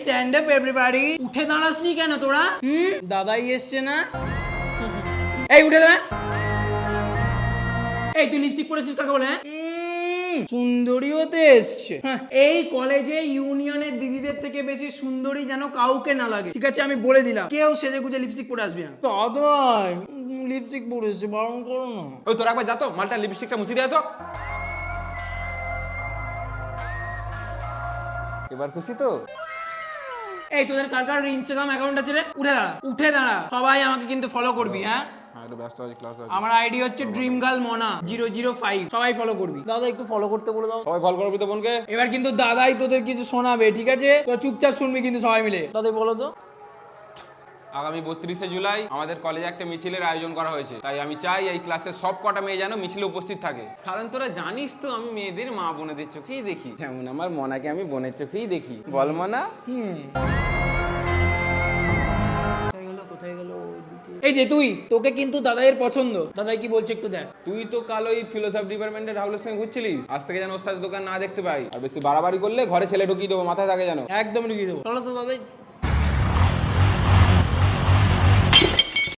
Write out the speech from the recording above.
Stand up everybody উঠে দাঁড়াসনি কেন তোরা? হুম? দাদাই এসছে না? এই উঠে দাঁড়া। এই তুই লিপস্টিক পরেছিস কাকে বলে হ্যাঁ? উম, সুন্দরী হতে এসছে। হ্যাঁ, এই কলেজে ইউনিয়নের দিদিদের থেকে বেশি সুন্দরী যেন কাউকে না লাগে। ঠিক আছে আমি বলে দিলাম। কেউ সেজে গুজে লিপস্টিক পরে আসবি না। দাদাই লিপস্টিক পরেছে বারণ করো না। ওই তোর একবার যা তো মালটা লিপস্টিকটা মুছে দেয় তো। এবার খুশি তো? এই তোদের কার কার ইনস্টাগ্রাম অ্যাকাউন্ট আছে রে? উঠে দাঁড়া উঠে দাঁড়া। সবাই আমাকে কিন্তু ফলো করবি হ্যাঁ? হ্যাঁ একটু ব্যস্ত আছি ক্লাস আছে। আমার আইডি হচ্ছে dream girl Mona zero zero five সবাই ফলো করবি। দাদা একটু ফলো করতে বলে দাও। সবাই ফলো করবি তো বোনকে? এবার কিন্তু দাদাই তোদের কিছু শোনাবে ঠিক আছে? তো চুপচাপ শুনবি কিন্তু সবাই মিলে। দাদাই বলো তো। আগামী বত্রিশে জুলাই আমাদের কলেজে একটা মিছিলের আয়োজন করা হয়েছে। তাই আমি চাই এই ক্লাসের সব কটা মেয়ে যেন মিছিলে উপস্থিত থাকে। কারণ তোরা জানিস তো আমি মেয়েদের মা বোনেদের চোখেই দেখি। যেমন আমার মনাকে আমি বোনের চোখেই দেখি। বল মনা। হুম। কোথায় গেল কোথায় গেল এই যে তুই তোকে কিন্তু দাদাইয়ের পছন্দ। দাদাই কি বলছে একটু দেখ। তুই তো কাল ওই ফিলোসফি ডিপার্টমেন্টের রাহুলের সঙ্গে ঘুরছিলিস। আজ থেকে যেন ওস্তাদের দোকান না দেখতে পাই। আর বেশি বাড়াবাড়ি করলে ঘরে ছেলে ঢুকিয়ে দেবো মাথায় থাকে যেন। একদম ঢুকিয়ে দেবো। চলো তো দাদাই